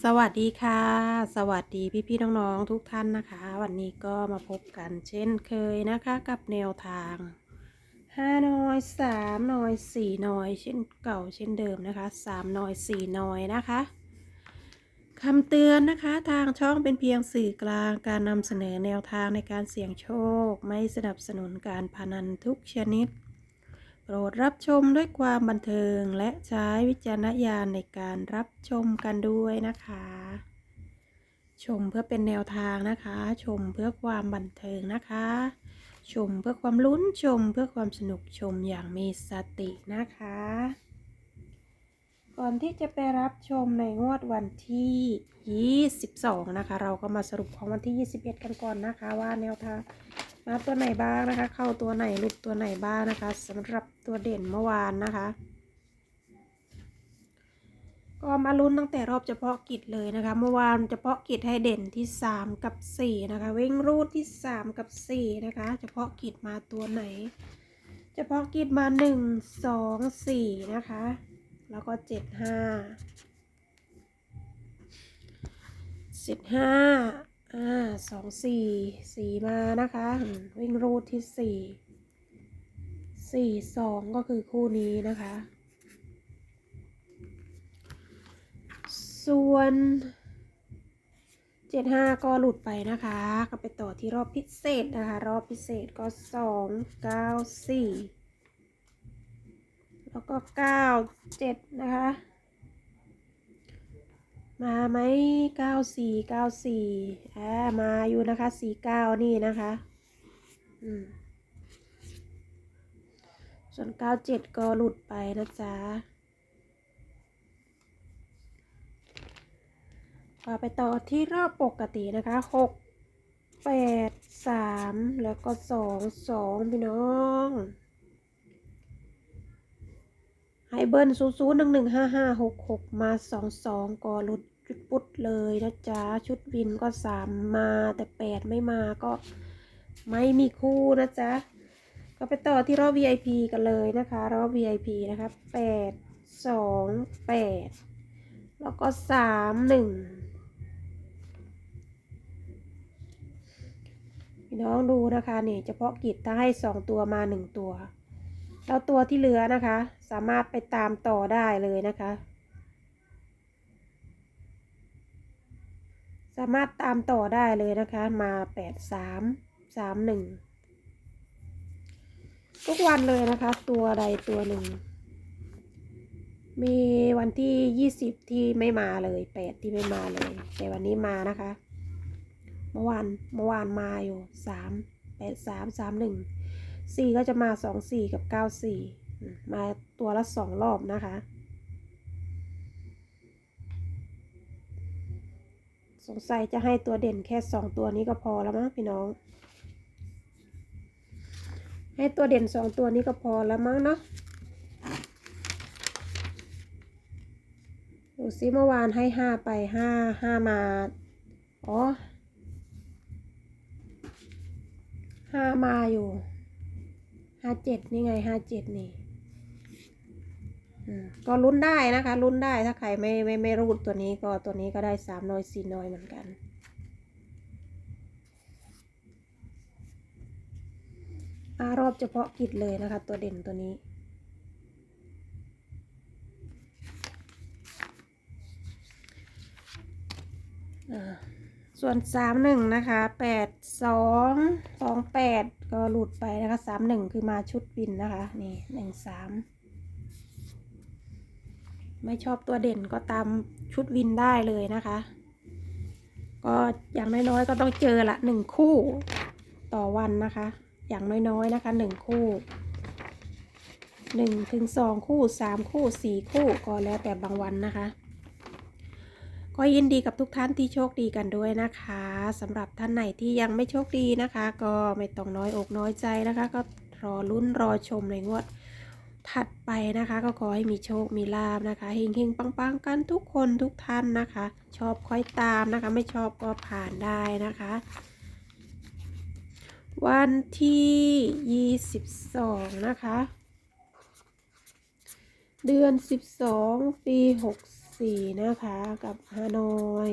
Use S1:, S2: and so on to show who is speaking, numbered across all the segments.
S1: สวัสดีค่ะ สวัสดีพี่ๆน้องๆทุกท่านนะคะ วันนี้ก็มาพบกันเช่นเคยนะคะ กับแนวทางห้าน้อยสามน้อยสี่น้อย เช่นเก่าเช่นเดิมนะคะสามน้อยสี่น้อยนะคะคำเตือนนะคะทางช่องเป็นเพียงสื่อกลางการนำเสนอแนวทางในการเสี่ยงโชค ไม่สนับสนุนการพนันทุกชนิด โปรดรับชมด้วยความบันเทิงและใช้วิจารณญาณในการรับชมกันด้วยนะคะ ชมเพื่อเป็นแนวทางนะคะ ชมเพื่อความบันเทิงนะคะ ชมเพื่อความลุ้นชมเพื่อความสนุกชมอย่างมีสตินะคะ ก่อนที่จะไปรับชมในงวดวันที่ 22 นะคะ เราก็มาสรุปของวันที่ 21 กันก่อนนะคะ ว่าแนวทาง มาตัวไหนบ้างนะคะ เข้าตัวไหนหลุดตัวไหนบ้างนะคะสำหรับตัวเด่นเมื่อวานนะคะ ก็มาลุ้นตั้งแต่รอบเฉพาะกิจเลยนะคะ เมื่อวานเฉพาะกิจให้เด่นที่ 3 กับ 4 นะคะ วิ่งรูดที่ 3 กับ 4 นะคะ เฉพาะกิจมาตัวไหน เฉพาะกิจมา 1 2 4 นะคะ แล้วก็ 7 5 7 5 อ่าสองสี่สี่มานะคะ วิ่งรูดที่สี่สี่สองก็คือคู่นี้นะคะ ส่วนเจ็ดห้าก็หลุดไปนะคะ ก็ไปต่อที่รอบพิเศษนะคะ รอบพิเศษก็สองเก้าสี่แล้วก็เก้าเจ็ดนะคะ มาไหมเก้าสี่เก้าสี่อ่ามาอยู่นะคะสี่เก้านี่นะคะ อืม ส่วนเก้าเจ็ดก็หลุดไปนะจ๊ะพอไปต่อที่รอบปกตินะคะหกแปดสามแล้วก็สองสองพี่น้องไฮเบิลศูนย์ศูนย์หนึ่งหนึ่งห้าห้าหกหกมาสองสองก็หลุด จุดปุ๊ดเลยนะจ๊ะ ชุดวินก็สามมาแต่แปดไม่มาก็ ไม่มีคู่นะจ๊ะ ก็ไปต่อที่รอบ VIP กันเลยนะคะ รอบ VIP นะคะแปดสองแปดแล้วก็สามหนึ่งพี่น้องดูนะคะนี่เฉพาะกิจถ้าให้สองตัวมาหนึ่งตัว แล้วตัวที่เหลือนะคะ สามารถไปตามต่อได้เลยนะคะ สามารถตามต่อได้เลยนะคะ มาแปดสามสามหนึ่งทุกวันเลยนะคะ ตัวใดตัวหนึ่ง มีวันที่ยี่สิบที่ไม่มาเลยแปดที่ไม่มาเลย แต่วันนี้มานะคะ เมื่อวานเมื่อวานมาอยู่สามแปดสามสามหนึ่งสี่ก็จะมาสองสี่กับเก้าสี่มาตัวละสองรอบนะคะ สงสัยจะให้ตัวเด่นแค่สองตัวนี้ก็พอแล้วมั้งพี่น้อง ให้ตัวเด่นสองตัวนี้ก็พอแล้วมั้งเนาะดูซิเมื่อวานให้ห้าไปห้าห้ามาอ๋อห้ามาอยู่ห้าเจ็ดนี่ไงห้าเจ็ดนี่ ก็ลุ้นได้นะคะลุ้นได้ถ้าใครไม่ไม่ไม่รูดตัวนี้ก็ตัวนี้ก็ได้สามน้อยสี่น้อยเหมือนกันอารอบเฉพาะกิจเลยนะคะ ตัวเด่นตัวนี้ ส่วนสามหนึ่งนะคะแปดสองสองแปดก็หลุดไปนะคะสามหนึ่งคือมาชุดวินนะคะ นี่หนึ่งสาม ไม่ชอบตัวเด่นก็ตามชุดวินได้เลยนะคะ ก็อย่างน้อยๆก็ต้องเจอละหนึ่งคู่ต่อวันนะคะ อย่างน้อยๆนะคะหนึ่งคู่หนึ่งถึงสองคู่สามคู่สี่คู่ก็แล้วแต่บางวันนะคะ ก็ยินดีกับทุกท่านที่โชคดีกันด้วยนะคะสำหรับท่านไหนที่ยังไม่โชคดีนะคะ ก็ไม่ต้องน้อยอกน้อยใจนะคะ ก็รอลุ้นรอชมในงวด ถัดไปนะคะ ก็ขอให้มีโชคมีลาบนะคะเฮงๆปังๆกันทุกคนทุกท่านนะคะ ชอบค่อยตามนะคะ ไม่ชอบก็ผ่านได้นะคะ วันที่ 22 นะคะ เดือน 12 ปี 64สี่นะคะ กับฮานอย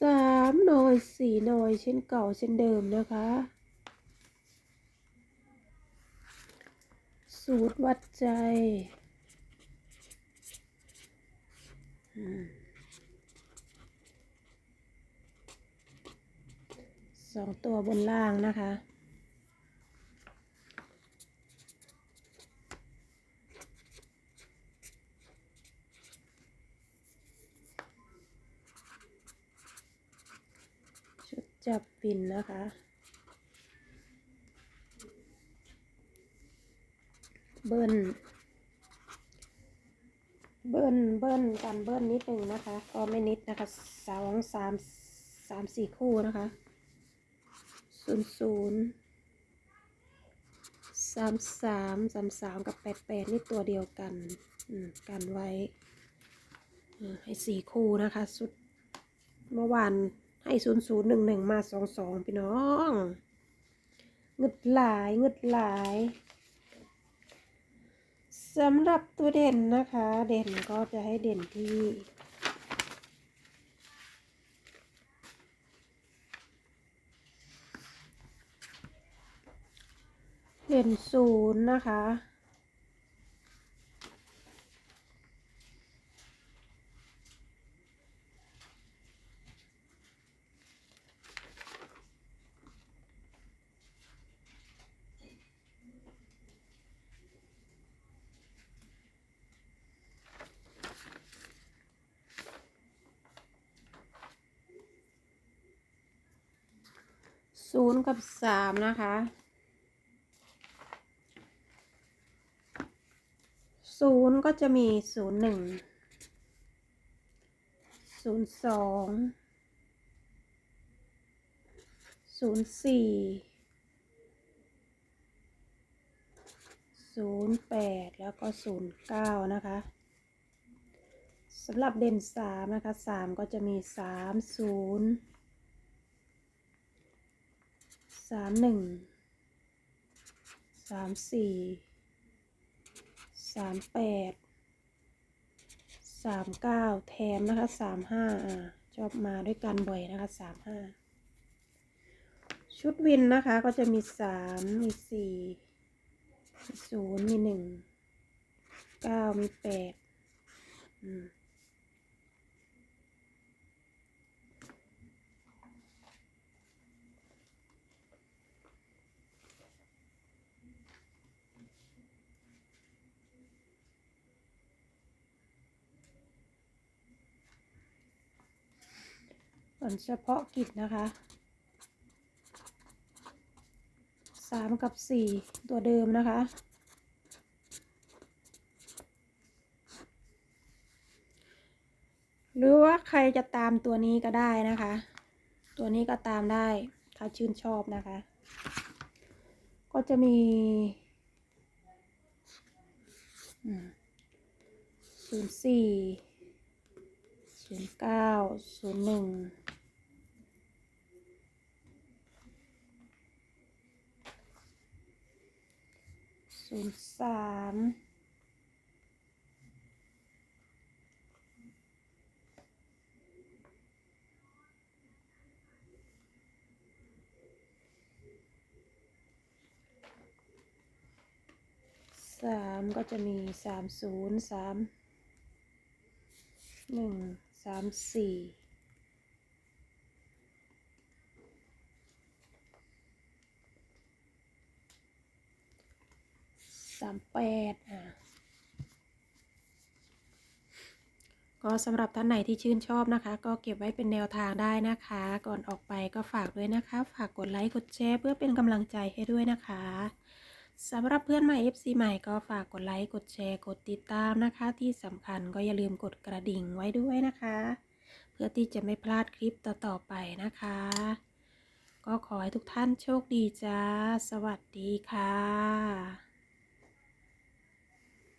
S1: สามหน่อยสี่หน่อยเช่นเก่าเช่นเดิมนะคะ สูตรวัดใจสองตัวบนล่างนะคะจับปิ่นนะคะ เบิ้ลเบิ้ลเบิ้ลกันเบิ้ลนิดหนึ่งนะคะ ก็ไม่นิดนะคะสองสามสามสี่คู่นะคะศูนย์ศูนย์สามสามสามสามกับแปดแปดนี่ตัวเดียวกันอืมกันไว้อืมให้สี่คู่นะคะ สุดเมื่อวานให้ศูนย์ศูนย์หนึ่งหนึ่งมาสองสองพี่น้องเงึดหลายเงึดหลาย สำหรับตัวเด่นนะคะ เด่นก็จะให้เด่นที่เด่นศูนย์นะคะ ศูนย์กับสามนะคะศูนย์ก็จะมีศูนย์หนึ่งศูนย์สองศูนย์สี่ศูนย์แปดแล้วก็ศูนย์เก้านะคะสำหรับเด่นสามนะคะสามก็จะมีสามศูนย์ สามหนึ่งสามสี่สามแปดสามเก้าแถมนะคะสามห้าอ่าชอบมาด้วยกันบ่อยนะคะสามห้าชุดวินนะคะก็จะมีสามมีสี่มีศูนย์มีหนึ่งเก้ามีแปดอืม ส่วนเฉพาะกิจนะคะสามกับสี่ตัวเดิมนะคะ หรือว่าใครจะตามตัวนี้ก็ได้นะคะ ตัวนี้ก็ตามได้ถ้าชื่นชอบนะคะ ก็จะมีศูนย์สี่ศูนย์เก้าศูนย์หนึ่ง ศูนย์สามสามก็จะมีสามศูนย์สามหนึ่งสามสี่สามแปดอะก็สำหรับท่านไหนที่ชื่นชอบนะคะ ก็เก็บไว้เป็นแนวทางได้นะคะ ก่อนออกไปก็ฝากด้วยนะคะ ฝากกดไลค์กดแชร์เพื่อเป็นกำลังใจให้ด้วยนะคะสำหรับเพื่อนใหม่ FC ใหม่ก็ฝากกดไลค์กดแชร์กดติดตามนะคะ ที่สำคัญก็อย่าลืมกดกระดิ่งไว้ด้วยนะคะ เพื่อที่จะไม่พลาดคลิปต่อๆไปนะคะ ก็ขอให้ทุกท่านโชคดีจ้า สวัสดีค่ะ